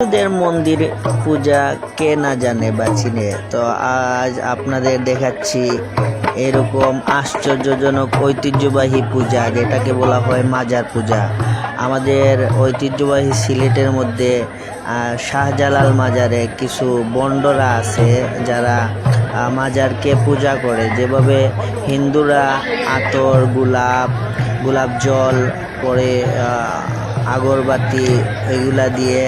হিন্দুদের মন্দির পূজা কে না জানে বা চিনে? তো আজ আপনাদের দেখাচ্ছি এরকম আশ্চর্যজনক ঐতিহ্যবাহী পূজা, যেটাকে বলা হয় মাজার পূজা। আমাদের ঐতিহ্যবাহী সিলেটের মধ্যে শাহজালাল মাজারে কিছু বন্ডরা আছে যারা মাজারকে পূজা করে। যেভাবে হিন্দুরা আতর, গোলাপ গোলাপ জল পরে আগরবাতি এগুলা দিয়ে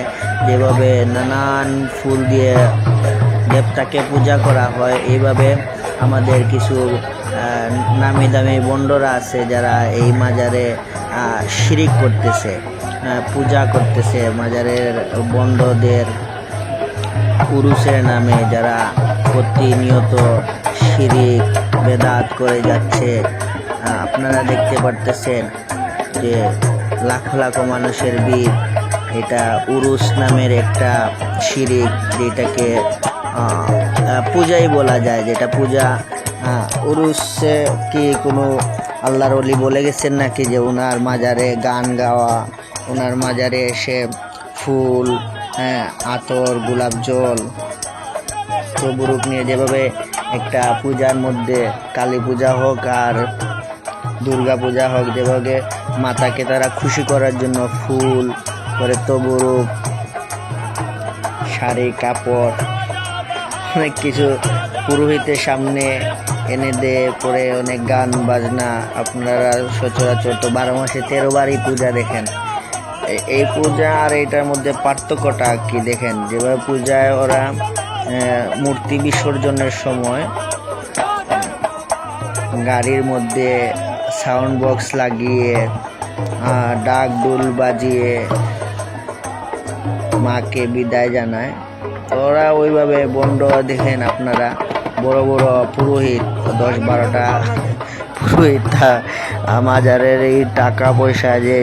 যেভাবে নানান ফুল দিয়ে দেবতাকে পূজা করা হয়, এইভাবে আমাদের কিছু নামি দামি বন্ডরা আছে যারা এই মাজারে শিরিক করতেছে পূজা করতেছে। মাজারের বন্ডদের পুরুষের নামে যারা প্রতিনিয়ত শিরিক, বেদাত করে যাচ্ছে আপনারা দেখতে পারতেছেন যে লাখ লাখ মানুষের বীর এটা উরুস নামের একটা শিরিক যেটাকে পূজাই বলা যায়, যেটা পূজা উরুসে কি কোনো আল্লাহর অলি বলে গেছেন নাকি যে ওনার মাজারে গান গাওয়া ওনার মাজারে এসে ফুল হ্যাঁ আতর, গোলাপ জল, তবুরূপ নিয়ে যেভাবে একটা পূজার মধ্যে কালী পূজা হোক আর দুর্গা পূজা হোক, যেভাবে মাতাকে তারা খুশি করার জন্য ফুল করে তবুরূপ শাড়ি, কাপড়, অনেক কিছু পুরোহিতের সামনে এনে দে পরে অনেক গান, বাজনা। আপনারা সচরাচর তো বারো মাসে তেরো বারই পূজা দেখেন। এই পূজা আর এটার মধ্যে পার্থক্যটা কি দেখেন? যেভাবে পূজায় ওরা মূর্তি বিসর্জনের সময় গাড়ির মধ্যে সাউন্ড বক্স লাগিয়ে ডাক, ডুল বাজিয়ে মাকে বিদায় জানায়। ওরা ওইভাবে বন্ড দেখেন আপনারা, বড় বড় পুরোহিত, দশ বারোটা পুরোহিত, মাজারের এই টাকা পয়সা যে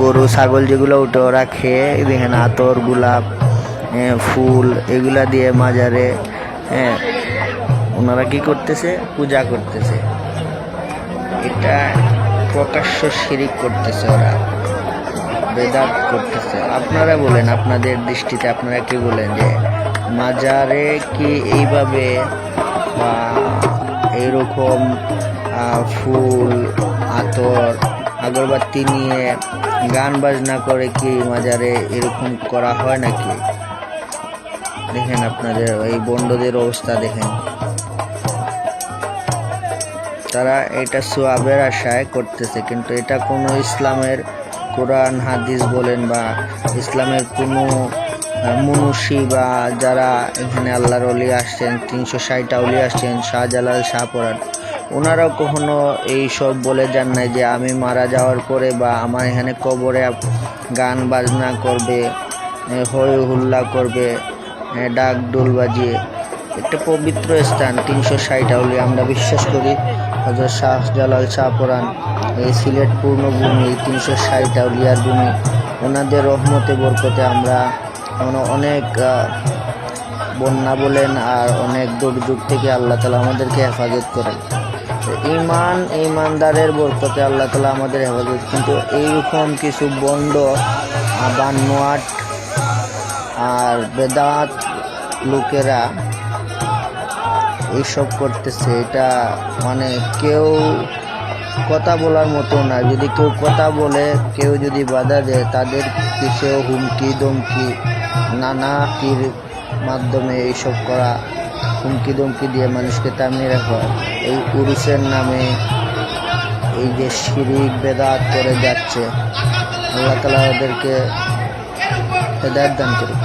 গরু, ছাগল যেগুলো উঠে ওরা খেয়ে দেখেন আতর, গোলাপ ফুল এগুলা দিয়ে মাজারে হ্যাঁ ওনারা কি করতেছে? পূজা করতেছে। এটা প্রকাশ্য শিরিক করতেছে ওরা। বেদাত করতেছে। আপনারা বলেন আপনাদের দৃষ্টিতে আপনারা কি বলেন যে মাজারে কি এইভাবে বা এইরকম আহ, ফুল আতর আগরবাতি নিয়ে গান বাজনা করে কি মাজারে এরকম করা হয় নাকি? দেখেন আপনাদের এই বন্ডদের অবস্থা দেখেন। তারা এটা সোয়াবের আশায় করতেছে কিন্তু এটা কোনো ইসলামের কোরআন, হাদিস বলেন বা ইসলামের কোনো মনুষী বা যারা এখানে আল্লাহর অলি আসছেন, তিনশো ষাটটা অলি আসছেন, শাহজালাল শাহপরান ওনারাও কখনো এই সব বলে যান নাই যে আমি মারা যাওয়ার পরে বা আমার এখানে কবরে গান বাজনা করবে হই হুল্লা করবে ডাক ডোল বাজিয়ে, একটা পবিত্র স্থান, তিনশো ষাট আউলি আমরা বিশ্বাস করি। হজরত শাহজালাল শাহপরান এই সিলেট পূর্ণভূমি তিনশো ষাট আউলিয়ার ভূমি। ওনাদের রহমতে বরকতে আমরা অনেক বন্যা বলেন আর অনেক দুর্যোগ থেকে আল্লাহ তালা আমাদেরকে হেফাজত করেন। ইমান ইমানদারের বরকতে আল্লাহ তালা আমাদের হেফাজত। কিন্তু এইরকম কিছু বন্ড আহ, বা নোয়াট আর বেদাত লোকেরা এইসব করতেছে, এটা মানে কেউ কথা বলার মতো না। যদি কেউ কথা বলে, কেউ যদি বাধা দেয়, তাদের পিছেও হুমকি দমকি নানা তীর মাধ্যমে এইসব করা, হুমকি দমকি দিয়ে মানুষকে তামিয়ে রাখা এই পুরুষের নামে এই যে শিরিক বেদাত করে যাচ্ছে, আল্লাহ তালা ওদেরকে হেদায়ত দান করুক।